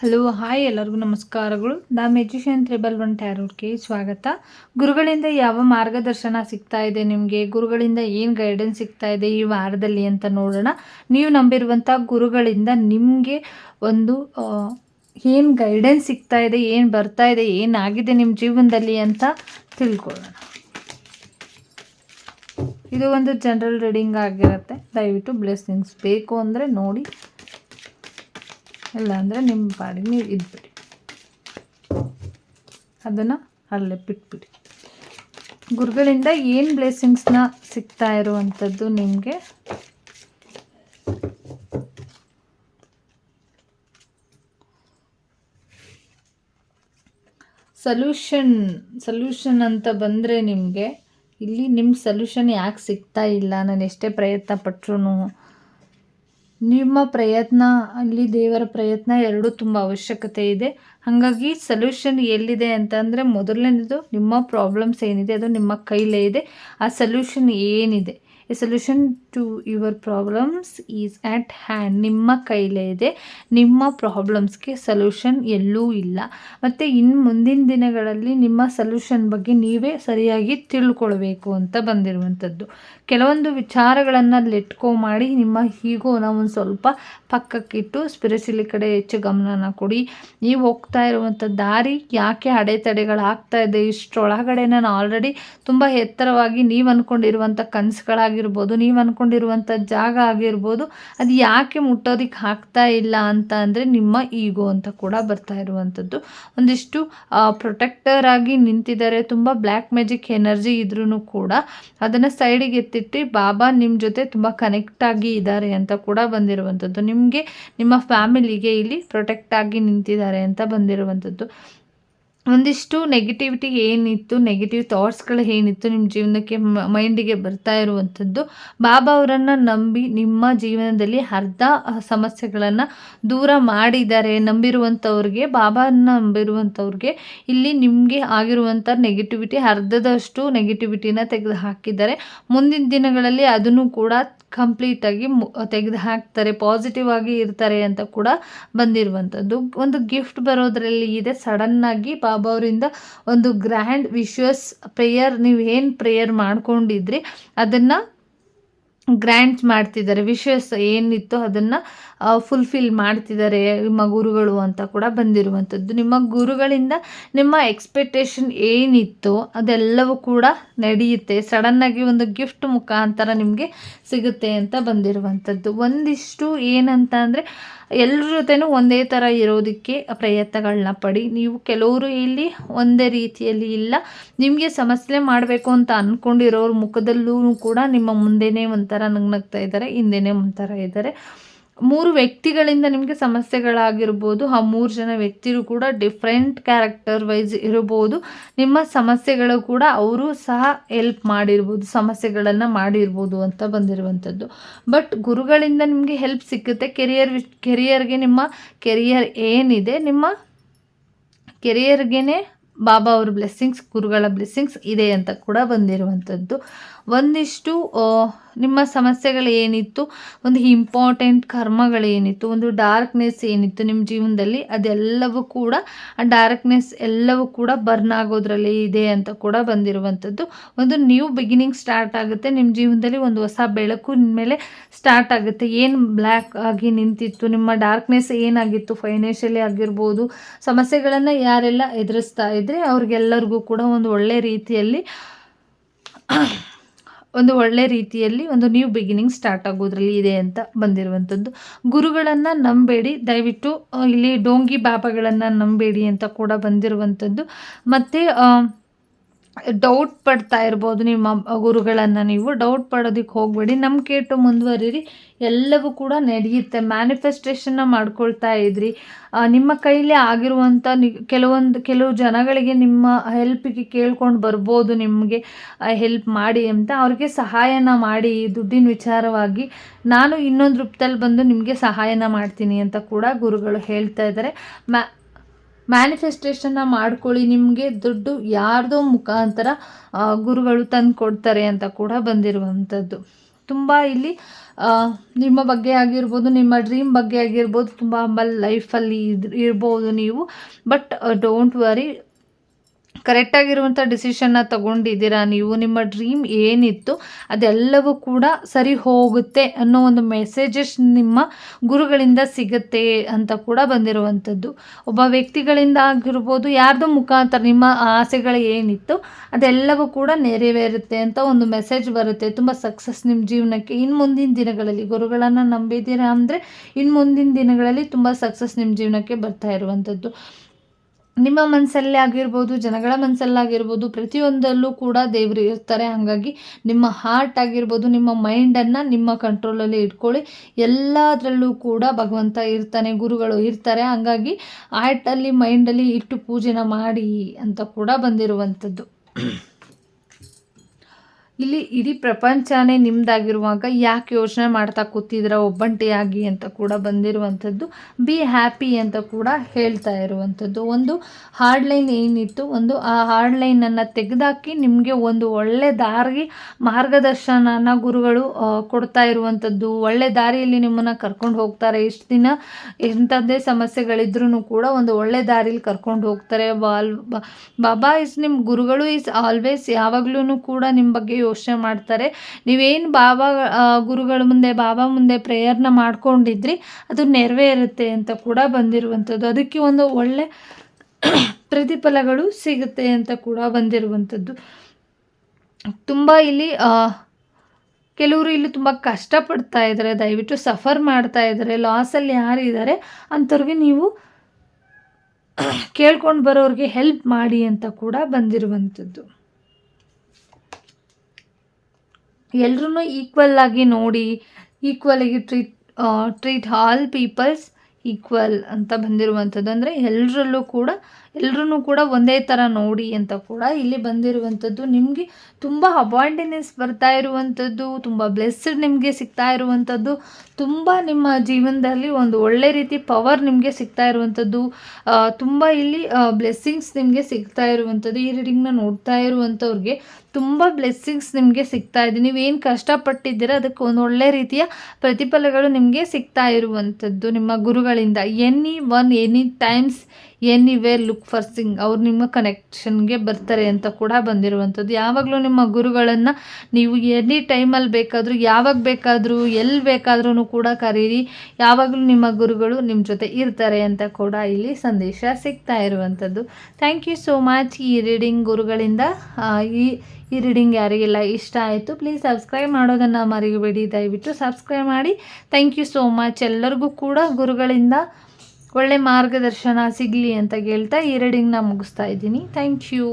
Hello, hi ಎಲ್ಲರಿಗೂ ನಮಸ್ಕಾರಗಳು. ನಾ ಮೆಜಿಷಿಯನ್ ತ್ರಿಬಲ್ ಒನ್ ಟ್ಯಾರೋಟ್ಗೆ ಸ್ವಾಗತ. ಗುರುಗಳಿಂದ ಯಾವ ಮಾರ್ಗದರ್ಶನ ಸಿಗ್ತಾ ಇದೆ ನಿಮಗೆ? ಗುರುಗಳಿಂದ ಏನು ಗೈಡೆನ್ಸ್ ಸಿಗ್ತಾ ಇದೆ ಈ ವಾರದಲ್ಲಿ ಅಂತ ನೋಡೋಣ. ನೀವು ನಂಬಿರುವಂಥ ಗುರುಗಳಿಂದ ನಿಮಗೆ ಒಂದು ಏನು ಗೈಡೆನ್ಸ್ ಸಿಗ್ತಾ ಇದೆ, ಏನು ಬರ್ತಾ ಇದೆ, ಏನಾಗಿದೆ ನಿಮ್ಮ ಜೀವನದಲ್ಲಿ ಅಂತ ತಿಳ್ಕೊಳ್ಳೋಣ. ಇದು ಒಂದು ಜನರಲ್ ರೀಡಿಂಗ್ ಆಗಿರುತ್ತೆ. ದಯವಿಟ್ಟು ಬ್ಲೆಸ್ಸಿಂಗ್ಸ್ ಬೇಕು ಅಂದರೆ ನೋಡಿ. ಇಲ್ಲ ಅಂದರೆ ನಿಮ್ಮ ಪಾಡಿಗೆ ನೀವು ಇದ್ಬಿಡಿ. ಅದನ್ನು ಅಲ್ಲೇ ಬಿಟ್ಬಿಡಿ. ಗುರುಗಳಿಂದ ಏನು ಬ್ಲೆಸ್ಸಿಂಗ್ಸ್ನ ಸಿಗ್ತಾ ಇರುವಂಥದ್ದು ನಿಮಗೆ? ಸಲ್ಯೂಷನ್ ಸಲ್ಯೂಷನ್ ಅಂತ ಬಂದರೆ ನಿಮಗೆ ಇಲ್ಲಿ ನಿಮ್ಮ ಸಲ್ಯೂಷನ್ ಯಾಕೆ ಸಿಗ್ತಾ ಇಲ್ಲ? ನಾನು ಎಷ್ಟೇ ಪ್ರಯತ್ನ ಪಟ್ಟರು ನಿಮ್ಮ ಪ್ರಯತ್ನ ಅಲ್ಲಿ ದೇವರ ಪ್ರಯತ್ನ ಎರಡೂ ತುಂಬ ಅವಶ್ಯಕತೆ ಇದೆ. ಹಾಗಾಗಿ ಸೊಲ್ಯೂಷನ್ ಎಲ್ಲಿದೆ ಅಂತಂದರೆ ಮೊದಲನೇದು ನಿಮ್ಮ ಪ್ರಾಬ್ಲಮ್ಸ್ ಏನಿದೆ ಅದು ನಿಮ್ಮ ಕೈಲೇ ಇದೆ. ಆ ಸೊಲ್ಯೂಷನ್ ಏನಿದೆ? A solution to your problems is at hand ನಿಮ್ಮ ಕೈಲೇ ಇದೆ. ನಿಮ್ಮ ಪ್ರಾಬ್ಲಮ್ಸ್ಗೆ ಸೊಲ್ಯೂಷನ್ ಎಲ್ಲೂ ಇಲ್ಲ. ಮತ್ತು ಇನ್ನು ಮುಂದಿನ ದಿನಗಳಲ್ಲಿ ನಿಮ್ಮ ಸೊಲ್ಯೂಷನ್ ಬಗ್ಗೆ ನೀವೇ ಸರಿಯಾಗಿ ತಿಳ್ಕೊಳ್ಬೇಕು ಅಂತ ಬಂದಿರುವಂಥದ್ದು. ಕೆಲವೊಂದು ವಿಚಾರಗಳನ್ನು ಲೆಟ್ಕೋ ಮಾಡಿ ನಿಮ್ಮ ಹೀಗೋನ ಒಂದು ಸ್ವಲ್ಪ ಪಕ್ಕಕ್ಕಿಟ್ಟು ಸ್ಪಿರಿಚುಲಿ ಕಡೆ ಹೆಚ್ಚು ಗಮನನ ಕೊಡಿ. ನೀವು ಹೋಗ್ತಾ ಇರುವಂಥ ದಾರಿ ಯಾಕೆ ಅಡೆತಡೆಗಳಾಗ್ತಾ ಇದೆ? ಇಷ್ಟರೊಳಗಡೆ ನಾನು ಆಲ್ರೆಡಿ ತುಂಬ ಎತ್ತರವಾಗಿ ನೀವು ಅಂದ್ಕೊಂಡಿರುವಂಥ ಕನಸುಗಳಾಗಿರ್ಬೋದು ನೀವು ಅಂದ್ಕೊಂಡಿರುವಂಥ ಜಾಗ ಆಗಿರ್ಬೋದು, ಅದು ಯಾಕೆ ಮುಟ್ಟೋದಕ್ಕೆ ಆಗ್ತಾ ಇಲ್ಲ ಅಂತ ನಿಮ್ಮ ಈಗೋ ಅಂತ ಕೂಡ ಬರ್ತಾ ಇರುವಂಥದ್ದು. ಒಂದಿಷ್ಟು ಪ್ರೊಟೆಕ್ಟರ್ ಆಗಿ ನಿಂತಿದ್ದಾರೆ, ತುಂಬ ಬ್ಲ್ಯಾಕ್ ಮ್ಯಾಜಿಕ್ ಎನರ್ಜಿ ಇದ್ರೂ ಕೂಡ. ಅದನ್ನು ಸೈಡಿಗೆ ಎತ್ತಿ ಎತ್ತಿಟ್ಟು ಬಾಬಾ ನಿಮ್ಮ ಜೊತೆ ತುಂಬ ಕನೆಕ್ಟ್ ಆಗಿ ಇದ್ದಾರೆ ಅಂತ ಕೂಡ ಬಂದಿರುವಂಥದ್ದು. ನಿಮಗೆ, ನಿಮ್ಮ ಫ್ಯಾಮಿಲಿಗೆ ಇಲ್ಲಿ ಪ್ರೊಟೆಕ್ಟ್ ಆಗಿ ನಿಂತಿದ್ದಾರೆ ಅಂತ ಬಂದಿರುವಂಥದ್ದು. ಒಂದಿಷ್ಟು ನೆಗೆಟಿವಿಟಿ ಏನಿತ್ತು ನೆಗೆಟಿವ್ ಥಾಟ್ಸ್ಗಳು ಏನಿತ್ತು ನಿಮ್ಮ ಜೀವನಕ್ಕೆ ಮೈಂಡಿಗೆ ಬರ್ತಾ ಇರುವಂಥದ್ದು, ಬಾಬಾ ಅವರನ್ನು ನಂಬಿ ನಿಮ್ಮ ಜೀವನದಲ್ಲಿ ಅರ್ಧ ಸಮಸ್ಯೆಗಳನ್ನು ದೂರ ಮಾಡಿದ್ದಾರೆ ನಂಬಿರುವಂಥವ್ರಿಗೆ, ಬಾಬಾನ ನಂಬಿರುವಂಥವ್ರಿಗೆ, ಇಲ್ಲಿ ನಿಮಗೆ ಆಗಿರುವಂಥ ನೆಗೆಟಿವಿಟಿ ಅರ್ಧದಷ್ಟು ನೆಗೆಟಿವಿಟಿನ ತೆಗೆದು ಹಾಕಿದ್ದಾರೆ ಮುಂದಿನ ದಿನಗಳಲ್ಲಿ ಅದನ್ನು ಕೂಡ ಕಂಪ್ಲೀಟಾಗಿ ತೆಗೆದು ಹಾಕ್ತಾರೆ ಪಾಸಿಟಿವ್ ಆಗಿ ಇರ್ತಾರೆ ಅಂತ ಕೂಡ ಬಂದಿರುವಂಥದ್ದು. ಒಂದು ಗಿಫ್ಟ್ ಬರೋದ್ರಲ್ಲಿ ಇದೆ ಸಡನ್ನಾಗಿ ಬಾಬಾ ಅವರಿಂದ ಒಂದು ಗ್ರ್ಯಾಂಡ್ ವಿಶ್ವಸ್ ಪ್ರೇಯರ್ ನೀವು ಏನು ಪ್ರೇಯರ್ ಮಾಡ್ಕೊಂಡಿದ್ರಿ, ಅದನ್ನು ಗ್ರ್ಯಾಂಟ್ ಮಾಡ್ತಿದ್ದಾರೆ ವಿಶಸ್ ಏನಿತ್ತು ಅದನ್ನು ಫುಲ್ಫಿಲ್ ಮಾಡ್ತಿದ್ದಾರೆ ನಿಮ್ಮ ಗುರುಗಳು ಅಂತ ಕೂಡ ಬಂದಿರುವಂಥದ್ದು. ನಿಮ್ಮ ಗುರುಗಳಿಂದ ನಿಮ್ಮ ಎಕ್ಸ್ಪೆಕ್ಟೇಷನ್ ಏನಿತ್ತು ಅದೆಲ್ಲವೂ ಕೂಡ ನಡೆಯುತ್ತೆ. ಸಡನ್ನಾಗಿ ಒಂದು ಗಿಫ್ಟ್ ಮುಖಾಂತರ ನಿಮಗೆ ಸಿಗುತ್ತೆ ಅಂತ ಬಂದಿರುವಂಥದ್ದು. ಒಂದಿಷ್ಟು ಏನಂತ ಅಂದರೆ ಎಲ್ಲರ ಜೊತೆನೂ ಒಂದೇ ಥರ ಇರೋದಕ್ಕೆ ಪ್ರಯತ್ನಗಳನ್ನ ಪಡಿ. ನೀವು ಕೆಲವರು ಇಲ್ಲಿ ಒಂದೇ ರೀತಿಯಲ್ಲಿ ಇಲ್ಲ. ನಿಮಗೆ ಸಮಸ್ಯೆ ಮಾಡಬೇಕು ಅಂತ ಅಂದ್ಕೊಂಡಿರೋರ ಮುಖದಲ್ಲೂ ಕೂಡ ನಿಮ್ಮ ಮುಂದೆನೇ ಒಂಥರ ನಗ್ನಗ್ತಾ ಇದ್ದಾರೆ, ಹಿಂದೆನೇ ಒಂಥರ ಇದ್ದಾರೆ. ಮೂರು ವ್ಯಕ್ತಿಗಳಿಂದ ನಿಮಗೆ ಸಮಸ್ಯೆಗಳಾಗಿರ್ಬೋದು, ಆ ಮೂರು ಜನ ವ್ಯಕ್ತಿರು ಕೂಡ ಡಿಫ್ರೆಂಟ್ ಕ್ಯಾರೆಕ್ಟರ್ ವೈಸ್ ಇರ್ಬೋದು. ನಿಮ್ಮ ಸಮಸ್ಯೆಗಳು ಕೂಡ ಅವರು ಸಹ ಎಲ್ಪ್ ಮಾಡಿರ್ಬೋದು, ಸಮಸ್ಯೆಗಳನ್ನು ಮಾಡಿರ್ಬೋದು ಅಂತ ಬಂದಿರುವಂಥದ್ದು. ಬಟ್ ಗುರುಗಳಿಂದ ನಿಮಗೆ ಹೆಲ್ಪ್ ಸಿಕ್ಕುತ್ತೆ. ಕೆರಿಯರ್ ಕೆರಿಯರ್ಗೆ ನಿಮ್ಮ ಕೆರಿಯರ್ ಏನಿದೆ, ನಿಮ್ಮ ಕೆರಿಯರ್ಗೆ ಬಾಬಾ ಅವ್ರ ಬ್ಲೆಸ್ಸಿಂಗ್ಸ್ ಗುರುಗಳ ಬ್ಲೆಸ್ಸಿಂಗ್ಸ್ ಇದೆ ಅಂತ ಕೂಡ ಬಂದಿರುವಂಥದ್ದು. ಒಂದಿಷ್ಟು ನಿಮ್ಮ ಸಮಸ್ಯೆಗಳು ಏನಿತ್ತು, ಒಂದು ಇಂಪಾರ್ಟೆಂಟ್ ಕರ್ಮಗಳೇನಿತ್ತು ಒಂದು ಡಾರ್ಕ್ನೆಸ್ ಏನಿತ್ತು ನಿಮ್ಮ ಜೀವನದಲ್ಲಿ, ಅದೆಲ್ಲವೂ ಕೂಡ, ಆ ಡಾರ್ಕ್ನೆಸ್ ಎಲ್ಲವೂ ಕೂಡ ಬರ್ನ್ ಆಗೋದ್ರಲ್ಲಿ ಇದೆ ಅಂತ ಕೂಡ ಬಂದಿರುವಂಥದ್ದು. ಒಂದು ನ್ಯೂ ಬಿಗಿನಿಂಗ್ ಸ್ಟಾರ್ಟ್ ಆಗುತ್ತೆ, ನಿಮ್ಮ ಜೀವನದಲ್ಲಿ ಒಂದು ಹೊಸ ಬೆಳಕು ಮೇಲೆ ಸ್ಟಾರ್ಟ್ ಆಗುತ್ತೆ. ಏನು ಬ್ಲ್ಯಾಕ್ ಆಗಿ ನಿಂತಿತ್ತು, ನಿಮ್ಮ ಡಾರ್ಕ್ನೆಸ್ ಏನಾಗಿತ್ತು ಫೈನಾನ್ಷಿಯಲಿ ಆಗಿರ್ಬೋದು, ಸಮಸ್ಯೆಗಳನ್ನು ಯಾರೆಲ್ಲ ಎದುರಿಸ್ತಾ ಇದ್ರೆ ಅವ್ರಿಗೆಲ್ಲರಿಗೂ ಕೂಡ ಒಂದು ಒಳ್ಳೆ ರೀತಿಯಲ್ಲಿ ಒಂದು ಒಳ್ಳೆ ರೀತಿಯಲ್ಲಿ ಒಂದು ನ್ಯೂ ಬಿಗಿನಿಂಗ್ ಸ್ಟಾರ್ಟ್ ಆಗೋದ್ರಲ್ಲಿ ಇದೆ ಅಂತ ಬಂದಿರುವಂಥದ್ದು. ಗುರುಗಳನ್ನು ನಂಬೇಡಿ. ದಯವಿಟ್ಟು ಇಲ್ಲಿ ಡೋಂಗಿ ಬಾಬಾಗಳನ್ನು ನಂಬೇಡಿ ಅಂತ ಕೂಡ ಬಂದಿರುವಂಥದ್ದು. ಮತ್ತು ಡೌಟ್ ಪಡ್ತಾ ಇರ್ಬೋದು ನಿಮ್ಮ ಗುರುಗಳನ್ನು ನೀವು. ಡೌಟ್ ಪಡೋದಕ್ಕೆ ಹೋಗಬೇಡಿ. ನಮ್ಮ ಕೇಟು ಮುಂದುವರಿರಿ. ಎಲ್ಲವೂ ಕೂಡ ನಡೆಯುತ್ತೆ. ಮ್ಯಾನಿಫೆಸ್ಟೇಷನ್ನ ಮಾಡ್ಕೊಳ್ತಾ ಇದ್ರಿ. ನಿಮ್ಮ ಕೈಲಿ ಆಗಿರುವಂಥ ನಿ, ಕೆಲವೊಂದು, ಕೆಲವು ಜನಗಳಿಗೆ ನಿಮ್ಮ ಹೆಲ್ಪಿಗೆ ಕೇಳ್ಕೊಂಡು ಬರ್ಬೋದು ನಿಮಗೆ ಹೆಲ್ಪ್ ಮಾಡಿ ಅಂತ. ಅವ್ರಿಗೆ ಸಹಾಯನ ಮಾಡಿ ದುಡ್ಡಿನ ವಿಚಾರವಾಗಿ. ನಾನು ಇನ್ನೊಂದು ರೂಪದಲ್ಲಿ ಬಂದು ನಿಮಗೆ ಸಹಾಯನ ಮಾಡ್ತೀನಿ ಅಂತ ಕೂಡ ಗುರುಗಳು ಹೇಳ್ತಾ ಇದ್ದಾರೆ. ಮ್ಯಾ ಮ್ಯಾನಿಫೆಸ್ಟೇಷನ್ನ ಮಾಡ್ಕೊಳ್ಳಿ. ನಿಮಗೆ ದುಡ್ಡು ಯಾರ್ದೋ ಮುಖಾಂತರ ಗುರುಗಳು ತಂದು ಕೊಡ್ತಾರೆ ಅಂತ ಕೂಡ ಬಂದಿರುವಂಥದ್ದು. ತುಂಬ ಇಲ್ಲಿ ನಿಮ್ಮ ಬಗ್ಗೆ ಆಗಿರ್ಬೋದು, ನಿಮ್ಮ ಡ್ರೀಮ್ ಬಗ್ಗೆ ಆಗಿರ್ಬೋದು, ತುಂಬ ಲೈಫಲ್ಲಿ ಇರ್ಬೋದು ನೀವು. ಬಟ್ ಡೋಂಟ್ ವರಿ ಕರೆಕ್ಟಾಗಿರುವಂಥ ಡಿಸಿಷನ್ನ ತಗೊಂಡಿದ್ದೀರಾ? ನೀವು ನಿಮ್ಮ ಡ್ರೀಮ್ ಏನಿತ್ತು, ಅದೆಲ್ಲವೂ ಕೂಡ ಸರಿ ಹೋಗುತ್ತೆ ಅನ್ನೋ ಒಂದು ಮೆಸೇಜಸ್ ನಿಮ್ಮ ಗುರುಗಳಿಂದ ಸಿಗುತ್ತೆ ಅಂತ ಕೂಡ ಬಂದಿರುವಂಥದ್ದು. ಒಬ್ಬ ವ್ಯಕ್ತಿಗಳಿಂದ ಆಗಿರ್ಬೋದು, ಯಾರ್ದೋ ಮುಖಾಂತರ ನಿಮ್ಮ ಆಸೆಗಳು ಏನಿತ್ತು, ಅದೆಲ್ಲವೂ ಕೂಡ ನೆರವೇರುತ್ತೆ ಅಂತ ಒಂದು ಮೆಸೇಜ್ ಬರುತ್ತೆ. ತುಂಬ ಸಕ್ಸಸ್ ನಿಮ್ಮ ಜೀವನಕ್ಕೆ. ಇನ್ನು ಮುಂದಿನ ದಿನಗಳಲ್ಲಿ, ಗುರುಗಳನ್ನು ನಂಬಿದ್ದೀರಾ ಅಂದರೆ ಇನ್ನು ಮುಂದಿನ ದಿನಗಳಲ್ಲಿ ತುಂಬ ಸಕ್ಸಸ್ ನಿಮ್ಮ ಜೀವನಕ್ಕೆ ಬರ್ತಾ ಇರುವಂಥದ್ದು. ನಿಮ್ಮ ಮನಸ್ಸಲ್ಲೇ ಆಗಿರ್ಬೋದು, ಜನಗಳ ಮನಸ್ಸಲ್ಲಾಗಿರ್ಬೋದು, ಪ್ರತಿಯೊಂದಲ್ಲೂ ಕೂಡ ದೇವರು ಇರ್ತಾರೆ. ಹಾಗಾಗಿ ನಿಮ್ಮ ಹಾರ್ಟ್ ಆಗಿರ್ಬೋದು, ನಿಮ್ಮ ಮೈಂಡನ್ನು ನಿಮ್ಮ ಕಂಟ್ರೋಲಲ್ಲಿ ಇಟ್ಕೊಳ್ಳಿ. ಎಲ್ಲದರಲ್ಲೂ ಕೂಡ ಭಗವಂತ ಇರ್ತಾನೆ, ಗುರುಗಳು ಇರ್ತಾರೆ. ಹಾಗಾಗಿ ಹಾರ್ಟಲ್ಲಿ ಮೈಂಡಲ್ಲಿ ಇಟ್ಟು ಪೂಜೆನ ಮಾಡಿ ಅಂತ ಕೂಡ ಬಂದಿರುವಂಥದ್ದು. ಇಲ್ಲಿ ಇಡೀ ಪ್ರಪಂಚನೇ ನಿಮ್ಮದಾಗಿರುವಾಗ ಯಾಕೆ ಯೋಚನೆ ಮಾಡ್ತಾ ಕೂತಿದ್ರ ಒಬ್ಬಂಟಿಯಾಗಿ ಅಂತ ಕೂಡ ಬಂದಿರುವಂಥದ್ದು ಬಿ ಹ್ಯಾಪಿ ಅಂತ ಕೂಡ ಹೇಳ್ತಾ ಇರುವಂಥದ್ದು. ಒಂದು ಹಾರ್ಡ್ ಲೈನ್ ಏನಿತ್ತು, ಒಂದು ಆ ಹಾರ್ಡ್ ಲೈನನ್ನು ತೆಗೆದಾಕಿ ನಿಮಗೆ ಒಂದು ಒಳ್ಳೆ ದಾರಿ ಮಾರ್ಗದರ್ಶನನ ಗುರುಗಳು ಕೊಡ್ತಾ ಇರುವಂಥದ್ದು. ಒಳ್ಳೆ ದಾರಿಯಲ್ಲಿ ನಿಮ್ಮನ್ನು ಕರ್ಕೊಂಡು ಹೋಗ್ತಾರೆ. ಇಷ್ಟು ದಿನ ಎಂಥದ್ದೇ ಸಮಸ್ಯೆಗಳಿದ್ರೂ ಕೂಡ ಒಂದು ಒಳ್ಳೆ ದಾರಿಲಿ ಕರ್ಕೊಂಡು ಹೋಗ್ತಾರೆ. ಬಾಲ್ ಬಾಬಾ ಇಸ್ ನಿಮ್ಮ ಗುರುಗಳು, ಇಸ್ ಆಲ್ವೇಸ್ ಯಾವಾಗಲೂ ಕೂಡ ನಿಮ್ಮ ಬಗ್ಗೆ ಯೋಚನೆ ಮಾಡ್ತಾರೆ. ನೀವೇನು ಬಾಬಾ ಗುರುಗಳ ಮುಂದೆ, ಬಾಬಾ ಮುಂದೆ ಪ್ರೇಯರ್ನ ಮಾಡ್ಕೊಂಡಿದ್ರಿ, ಅದು ನೆರವೇರುತ್ತೆ ಅಂತ ಕೂಡ ಬಂದಿರುವಂಥದ್ದು. ಅದಕ್ಕೆ ಒಂದು ಒಳ್ಳೆ ಪ್ರತಿಫಲಗಳು ಸಿಗುತ್ತೆ ಅಂತ ಕೂಡ ಬಂದಿರುವಂಥದ್ದು. ತುಂಬ ಇಲ್ಲಿ ಕೆಲವರು ಇಲ್ಲಿ ತುಂಬ ಕಷ್ಟಪಡ್ತಾ ಇದ್ದಾರೆ. ದಯವಿಟ್ಟು ಸಫರ್ ಮಾಡ್ತಾ ಇದ್ದಾರೆ. ಲಾಸಲ್ಲಿ ಯಾರಿದ್ದಾರೆ ಅಂಥವ್ರಿಗೆ ನೀವು ಕೇಳ್ಕೊಂಡು ಬರೋರಿಗೆ ಹೆಲ್ಪ್ ಮಾಡಿ ಅಂತ ಕೂಡ ಬಂದಿರುವಂಥದ್ದು. ಎಲ್ರೂ ಈಕ್ವಲ್ ಆಗಿ ನೋಡಿ ಈಕ್ವಲ್ ಆಗಿ treat treat all peoples equal ಅಂತ ಬಂದಿರುವಂಥದ್ದು. ಅಂದರೆ ಎಲ್ಲರಲ್ಲೂ ಕೂಡ ಎಲ್ಲರೂ ಕೂಡ ಒಂದೇ ಥರ ನೋಡಿ ಅಂತ ಕೂಡ ಇಲ್ಲಿ ಬಂದಿರುವಂಥದ್ದು. ನಿಮಗೆ ತುಂಬ ಅಬಾಂಡೆನೆನ್ಸ್ ಬರ್ತಾ ಇರುವಂಥದ್ದು, ತುಂಬ ಬ್ಲೆಸ್ಸಡ್ ನಿಮಗೆ ಸಿಗ್ತಾ ಇರುವಂಥದ್ದು, ತುಂಬ ನಿಮ್ಮ ಜೀವನದಲ್ಲಿ ಒಂದು ಒಳ್ಳೆ ರೀತಿ ಪವರ್ ನಿಮಗೆ ಸಿಗ್ತಾ ಇರುವಂಥದ್ದು ತುಂಬ ಇಲ್ಲಿ ಬ್ಲೆಸ್ಸಿಂಗ್ಸ್ ನಿಮಗೆ ಸಿಗ್ತಾ ಇರುವಂಥದ್ದು. ಈ ರೀಡಿಂಗ್ನ ನೋಡ್ತಾ ಇರುವಂಥವ್ರಿಗೆ ತುಂಬ ಬ್ಲೆಸ್ಸಿಂಗ್ಸ್ ನಿಮಗೆ ಸಿಗ್ತಾ ಇದೆ. ನೀವೇನು ಕಷ್ಟಪಟ್ಟಿದ್ದೀರ, ಅದಕ್ಕೆ ಒಂದು ಒಳ್ಳೆ ರೀತಿಯ ಪ್ರತಿಫಲಗಳು ನಿಮಗೆ ಸಿಗ್ತಾ ಇರುವಂಥದ್ದು ನಿಮ್ಮ ಗುರುಗಳಿಂದ. Any one any times anywhere look for Singh ಅವ್ರು ನಿಮ್ಮ ಕನೆಕ್ಷನ್ಗೆ ಬರ್ತಾರೆ ಅಂತ ಕೂಡ ಬಂದಿರುವಂಥದ್ದು. ಯಾವಾಗಲೂ ನಿಮ್ಮ ಗುರುಗಳನ್ನು ನೀವು ಎನಿ ಟೈಮಲ್ಲಿ ಬೇಕಾದರೂ, ಯಾವಾಗ ಬೇಕಾದರೂ, ಎಲ್ಲಿ ಬೇಕಾದ್ರೂ ಕೂಡ ಕರೀರಿ. ಯಾವಾಗಲೂ ನಿಮ್ಮ ಗುರುಗಳು ನಿಮ್ಮ ಜೊತೆ ಇರ್ತಾರೆ ಅಂತ ಕೂಡ ಇಲ್ಲಿ ಸಂದೇಶ ಸಿಗ್ತಾ ಇರುವಂಥದ್ದು. ಥ್ಯಾಂಕ್ ಯು ಸೋ ಮಚ್ ಈ ರೀಡಿಂಗ್ ಗುರುಗಳಿಂದ. ಈ ಈ ರೀಡಿಂಗ್ ಯಾರಿಗೆಲ್ಲ ಇಷ್ಟ ಆಯಿತು ಪ್ಲೀಸ್ ಸಬ್ಸ್ಕ್ರೈಬ್ ಮಾಡೋದನ್ನು ಮರಿಬೇಡಿ. ದಯವಿಟ್ಟು ಸಬ್ಸ್ಕ್ರೈಬ್ ಮಾಡಿ. ಥ್ಯಾಂಕ್ ಯು ಸೋ ಮಚ್ ಎಲ್ಲರಿಗೂ ಕೂಡ ಗುರುಗಳಿಂದ. ಒಳ್ಳೆ ಮಾರ್ಗದರ್ಶನ ಸಿಗಲಿ ಅಂತ ಹೇಳ್ತಾ ಈ ರೀಡಿಂಗ್ನ ಮುಗಿಸ್ತಾ ಇದ್ದೀನಿ. Thank you